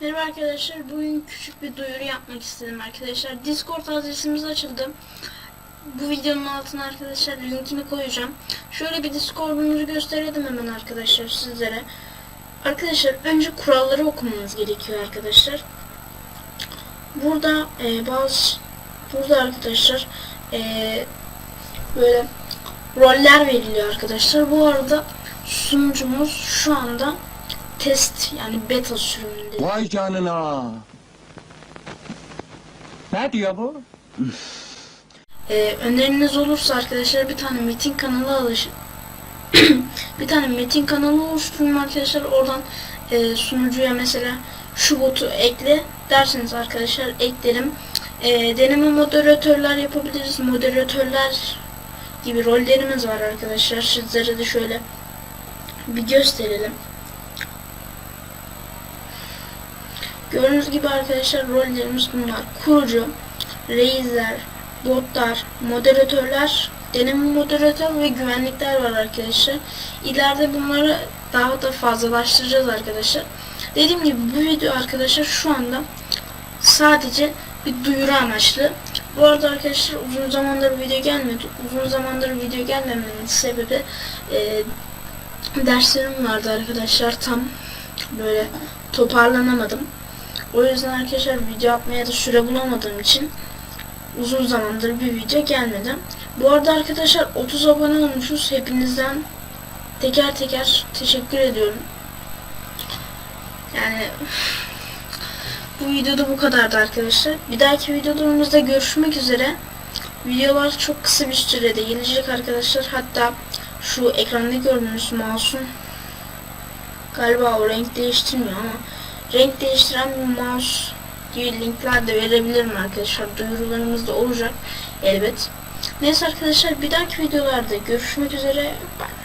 Merhaba arkadaşlar. Bugün küçük bir duyuru yapmak istedim arkadaşlar. Discord adresimiz açıldı. Bu videonun altına arkadaşlar linkini koyacağım. Şöyle bir Discord'umuzu gösterelim hemen arkadaşlar sizlere. Arkadaşlar önce kuralları okumanız gerekiyor arkadaşlar. Burada e, bazı burada arkadaşlar e, böyle roller veriliyor arkadaşlar. Bu arada sunucumuz şu anda test yani beta sürümünde. Vay canına. Ne diyor bu? Ee, öneriniz olursa arkadaşlar bir tane metin kanalı alış bir tane metin kanalı oluşturun arkadaşlar oradan e, sunucuya mesela şu botu ekle derseniz arkadaşlar eklerim e, deneme moderatörler yapabiliriz moderatörler gibi rollerimiz var arkadaşlar sizlere de şöyle bir gösterelim gördüğünüz gibi arkadaşlar rollerimiz bunlar kurucu reisler botlar, moderatörler, deneme moderatör ve güvenlikler var arkadaşlar. İleride bunları daha da fazlalaştıracağız arkadaşlar. Dediğim gibi bu video arkadaşlar şu anda sadece bir duyuru amaçlı. Bu arada arkadaşlar uzun zamandır video gelmedi. Uzun zamandır video gelmemenin sebebi e, derslerim vardı arkadaşlar. Tam böyle toparlanamadım. O yüzden arkadaşlar video atmaya da süre bulamadığım için uzun zamandır bir video gelmedi. Bu arada arkadaşlar 30 abone olmuşuz. Hepinizden teker teker teşekkür ediyorum. Yani bu videoda bu kadardı arkadaşlar. Bir dahaki videolarımızda görüşmek üzere. Videolar çok kısa bir sürede gelecek arkadaşlar. Hatta şu ekranda gördüğünüz mouse'un galiba o renk değiştirmiyor ama renk değiştiren mouse gibi linkler de verebilirim arkadaşlar. Duyurularımız da olacak elbet. Neyse arkadaşlar bir dahaki videolarda görüşmek üzere. Bye.